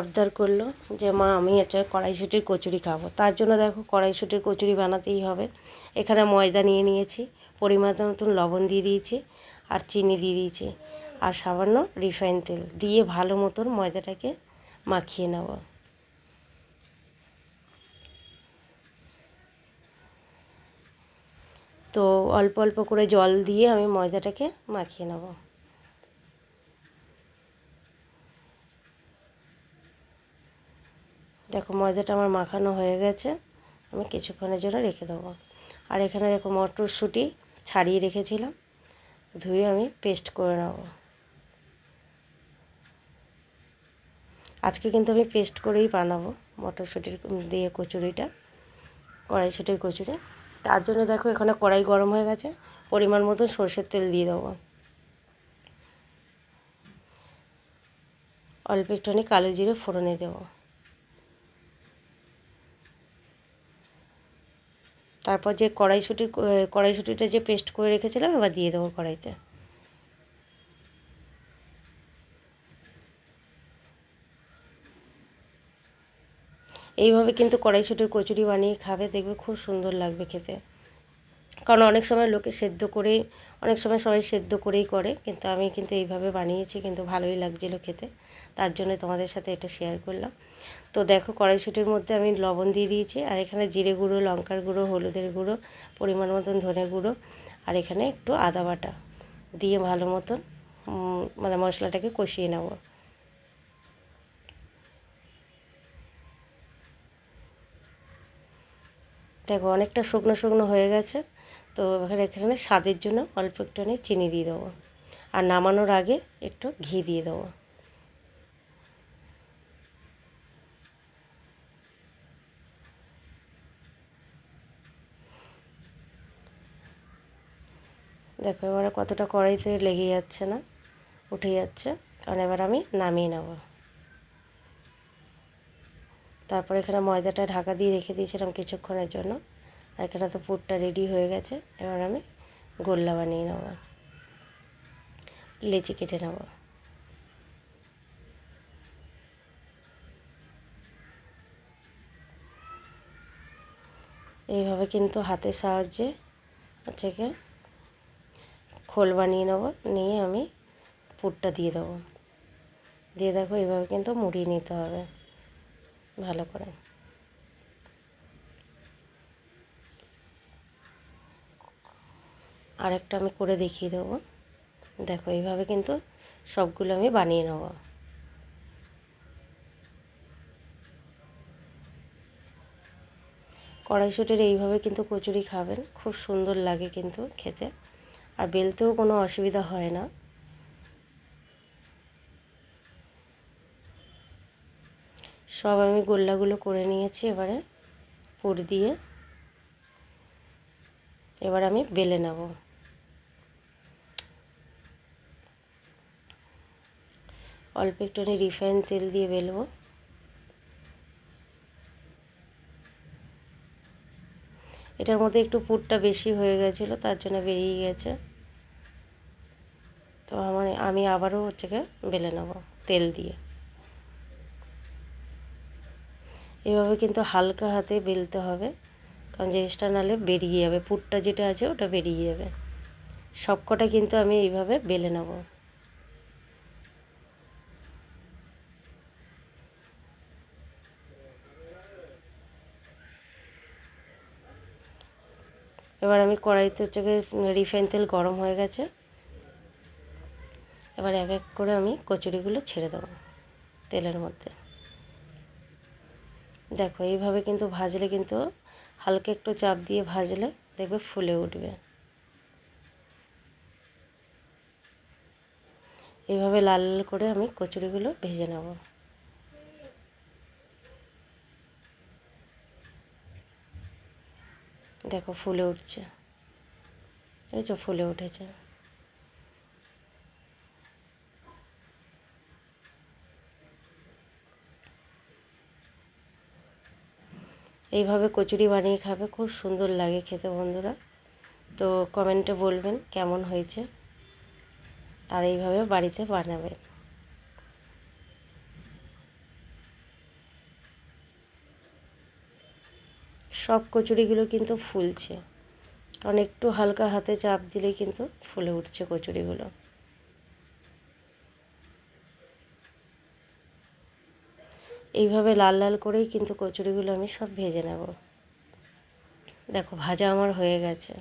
আবদার করল যে, মা, আমি হচ্ছে কড়াইশুটির কচুরি খাব। তার জন্য দেখো কড়াইশুটির কচুরি বানাতেই হবে। এখানে ময়দা নিয়ে নিয়েছি, পরিমাণ মতন লবণ দিয়ে দিয়েছি আর চিনি দিয়ে দিয়েছি আর সামান্য রিফাইন তেল দিয়ে ভালো মতন ময়দাটাকে মাখিয়ে নেব। তো অল্প অল্প করে জল দিয়ে আমি ময়দাটাকে মাখিয়ে নেব। দেখো ময়দাটা আমার মাখানো হয়ে গেছে, আমি কিছুক্ষণের জন্য রেখে দেবো। আর এখানে দেখো মটরশুঁটি ছাড়িয়ে রেখেছিলাম, ধুয়ে আমি পেস্ট করে নেব। আজকে কিন্তু আমি পেস্ট করেই বানাবো মটরশুঁটির দিয়ে কচুরিটা, কড়াইশুঁটির কচুরি। তার জন্য দেখো এখানে কড়াই গরম হয়ে গেছে, পরিমাণ মতন সর্ষের তেল দিয়ে দেবো। অল্প একটুখানি কালো জিরে ফোড়নে দেবো। তারপর যে কড়াইশুটি কড়াইশুটিটা যে পেস্ট করে রেখেছিলাম, এবার দিয়ে দেবো কড়াইতে। এইভাবে কিন্তু কড়াইশুটির কচুরি বানিয়ে খাবে, দেখবে খুব সুন্দর লাগবে খেতে। কারণ অনেক সময় লোকে সেদ্ধ করেই, অনেক সময় সবাই সেদ্ধ করেই করে, কিন্তু আমি কিন্তু এইভাবে বানিয়েছি, কিন্তু ভালোই লাগছিল খেতে। তার জন্য তোমাদের সাথে এটা শেয়ার করলাম। তো দেখো, কড়াইশুটির মধ্যে আমি লবণ দিয়ে দিয়েছি, আর এখানে জিরে গুঁড়ো, লঙ্কার গুঁড়ো, হলুদের গুঁড়ো, পরিমাণ মতন ধনে গুঁড়ো, আর এখানে একটু আদা বাটা দিয়ে ভালো মতন মানে মশলাটাকে কষিয়ে নেব। দেখো, অনেকটা শুকনো শুকনো হয়ে গেছে। তো এখানে এখানে স্বাদের জন্য অল্প একটুখানি চিনি দিয়ে দেবো। আর নামানোর আগে একটু ঘি দিয়ে দেবো। দেখো, এবারে কতটা কড়াইতে লেগে যাচ্ছে না, উঠে যাচ্ছে। কারণ এবার আমি নামিয়ে নেব। তারপর এখানে ময়দাটা ঢাকা দিয়ে রেখে দিয়েছিলাম কিছুক্ষণের জন্য। আর এখানে তো পুরটা রেডি হয়ে গেছে। এবার আমি গোল্লা বানিয়ে নেব। লেচি কেটে নেব। এইভাবে কিন্তু হাতের সাহায্যে হচ্ছে কি খোল বানিয়ে নেব, নিয়ে আমি পুরটা দিয়ে দেবো। দিয়ে দেখো এইভাবে কিন্তু মুড়িয়ে নিতে হবে। ভালো করে। আরেকটা আমি করে দেখিয়ে দেবো। দেখো, এইভাবে কিন্তু সবগুলো আমি বানিয়ে নেব। কড়াইশুটির এইভাবে কিন্তু কচুরি খাবেন, খুব সুন্দর লাগে কিন্তু খেতে। আর বেলতেও কোনো অসুবিধা হয় না। সব আমি গোল্লাগুলো করে নিয়েছি এবারে, পুর দিয়ে। এবার আমি বেলে নেব। অল্প একটুখানি রিফাইন তেল দিয়ে বেলবো। এটার মধ্যে একটু পুরটা বেশি হয়ে গেছিল, তার জন্য বেরিয়ে গেছে। তো আমার আমি আবারও হচ্ছে বেলে নেব তেল দিয়ে। এভাবে কিন্তু হালকা হাতে বেলতে হবে, কারণ জিনিসটা নাহলে বেরিয়ে যাবে, পুরটা যেটা আছে ওটা বেরিয়ে যাবে। সবকটা কিন্তু আমি এইভাবে বেলে নেব। এবার আমি কড়াইতে হচ্ছে রিফাইন তেল গরম হয়ে গেছে। এবার এক এক করে আমি কচুরিগুলো ছেড়ে দেবো তেলের মধ্যে। দেখো, এইভাবে কিন্তু ভাজলে কিন্তু হালকা একটু চাপ দিয়ে ভাজলে দেখবে ফুলে উঠবে। এইভাবে লাল লাল করে আমি কচুরিগুলো ভেজে নেব। দেখো ফুলে উঠছে। এই তো ফুলে উঠেছে। এইভাবে কচুরি বানিয়ে খাবে, খুব সুন্দর লাগে খেতে বন্ধুরা। তো কমেন্টে বলবেন কেমন হয়েছে। আর এইভাবে বাড়িতে বানাবেন। সব কচুরিগুলো কিন্তু ফুলছে। কারণ একটু হালকা হাতে চাপ দিলে কিন্তু ফুলে উঠছে কচুরিগুলো। এইভাবে লাল লাল করেই কিন্তু কচুরিগুলো আমি সব ভেজে নেব। দেখো, ভাজা আমার হয়ে গেছে।